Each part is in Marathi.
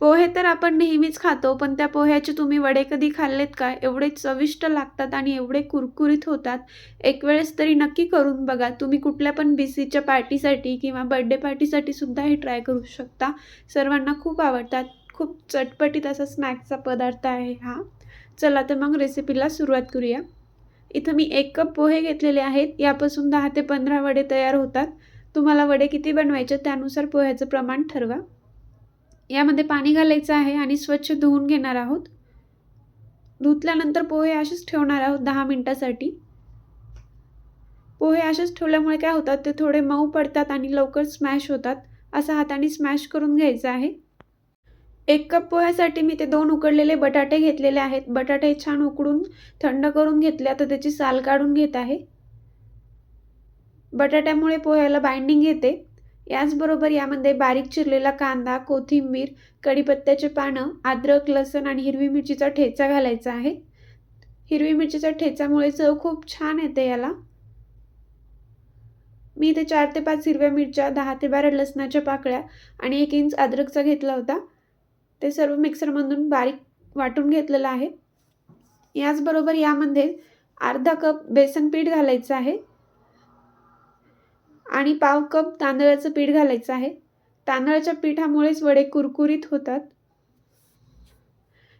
पोहे तर आपण नेहमीच खातो पण त्या पोह्याचे तुम्ही वडे कधी खाल्लेत का? एवढे चविष्ट लागतात आणि एवढे कुरकुरीत होतात. एक वेळेस तरी नक्की करून बघा. तुम्ही कुठल्या पण बीसीच्या पार्टीसाठी किंवा बड्डे पार्टीसाठी सुद्धा हे ट्राय करू शकता. सर्वांना खूप आवडतात. खूप चटपटीत असा स्नॅक्सचा पदार्थ आहे हा. चला तर मग रेसिपीला सुरुवात करूया. इथं मी एक कप पोहे घेतलेले आहेत. यापासून दहा ते पंधरा वडे तयार होतात. तुम्हाला वडे किती बनवायचे त्यानुसार पोह्याचं प्रमाण ठरवा. यामध्ये पाणी घालायचं आहे आणि स्वच्छ धुवून घेणार आहोत. धुतल्यानंतर पोहे असेच ठेवणार आहोत दहा मिनटासाठी. पोहे असेच ठेवल्यामुळे काय होतात ते थोडे मऊ पडतात आणि लवकर स्मॅश होतात असं हाताने स्मॅश करून घ्यायचं आहे. एक कप पोह्यासाठी मी ते दोन उकडलेले बटाटे घेतलेले आहेत. बटाटे छान उकडून थंड करून घेतले आता त्याची साल काढून घेत आहे. बटाट्यामुळे पोह्याला बाइंडिंग येते. याचबरोबर यामध्ये बारीक चिरलेला कांदा कोथिंबीर कढीपत्त्याचे पानं अद्रक लसण आणि हिरवी मिरचीचा ठेचा घालायचा आहे. हिरवी मिरचीच्या ठेचामुळे चव खूप छान येते याला. मी इथे चार ते पाच हिरव्या मिरच्या दहा ते बारा लसणाच्या पाकळ्या आणि एक इंच अद्रकचा घेतला होता. ते सर्व मिक्सरमधून बारीक वाटून घेतलेलं आहे. याचबरोबर यामध्ये अर्धा कप बेसन पीठ घालायचं आहे. आणि पाव कप तांदळाचं पीठ घालायचं आहे. तांदळाच्या पिठामुळेच वडे कुरकुरीत होतात.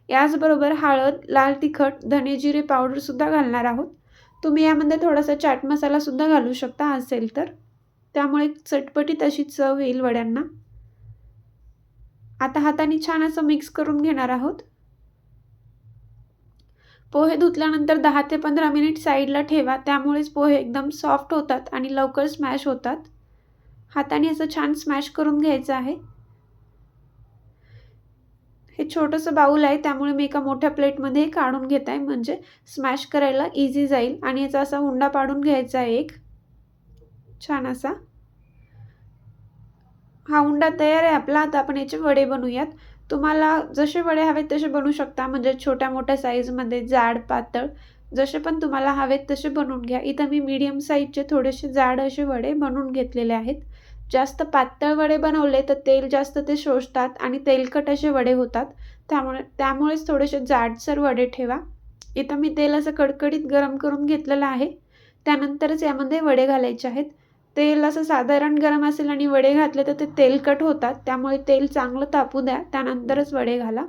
याचबरोबर हळद लाल तिखट धने जिरे पावडरसुद्धा घालणार आहोत. तुम्ही यामध्ये थोडासा चाट मसालासुद्धा घालू शकता असेल तर. त्यामुळे चटपटीत अशी चव येईल वड्यांना. आता हाताने छान असं मिक्स करून घेणार आहोत. पोहे धुतल्यानंतर दहा ते पंधरा मिनिट साईडला ठेवा. त्यामुळेच पोहे एकदम सॉफ्ट होतात आणि लवकर स्मॅश होतात. हाताने असं छान स्मॅश करून घ्यायचं आहे. हे छोटंसं बाऊल आहे त्यामुळे मी एका मोठ्या प्लेटमध्ये काढून घेत आहे म्हणजे स्मॅश करायला इझी जाईल आणि याचा असा हुंडा पाडून घ्यायचा आहे एक. छान असा. हा उंडा तयार आहे आपला. आता आपण याचे वडे बनवूयात. तुम्हाला जसे वडे हवेत तसे बनवू शकता. म्हणजे छोट्या मोठ्या साईजमध्ये जाड पातळ जसे पण तुम्हाला हवेत तसे बनवून घ्या. इथं मी मीडियम साईजचे थोडेसे जाड असे वडे बनवून घेतलेले आहेत. जास्त पातळ वडे बनवले तर तेल जास्त ते शोषतात आणि तेलकट असे वडे होतात. त्यामुळे त्यामुळेच थोडेसे जाडसर वडे ठेवा. इथं मी तेल असं कडकडीत गरम करून घेतलेलं आहे. त्यानंतरच यामध्ये वडे घालायचे आहेत. तेल असं साधारण गरम असेल आणि वडे घातले तर ते तेलकट होतात. त्यामुळे तेल चांगलं तापू द्या. त्यानंतरच वडे घाला.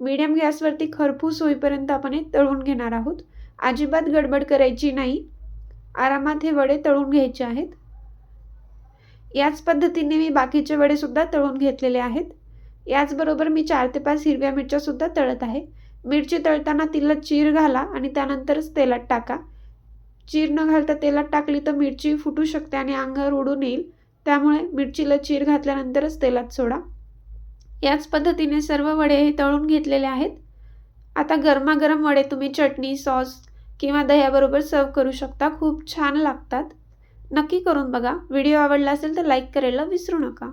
मीडियम गॅसवरती खरपूस होईपर्यंत आपण हे तळून घेणार आहोत. अजिबात गडबड करायची नाही. आरामात हे वडे तळून घ्यायचे आहेत. याच पद्धतीने मी बाकीचे वडेसुद्धा तळून घेतलेले आहेत. याचबरोबर मी चार ते पाच हिरव्या मिरच्यासुद्धा तळत आहे. मिरची तळताना तिला चीर घाला आणि त्यानंतरच तेलात टाका. चीर न घालता तेलात टाकली तर मिरची फुटू शकते आणि अंगावर उडून येईल. त्यामुळे मिरचीला चीर घातल्यानंतरच तेलात सोडा. याच पद्धतीने सर्व वडे हे तळून घेतलेले आहेत. आता गरमागरम वडे तुम्ही चटणी सॉस किंवा दह्याबरोबर सर्व करू शकता. खूप छान लागतात. नक्की करून बघा. व्हिडिओ आवडला असेल तर लाईक करायला विसरू नका.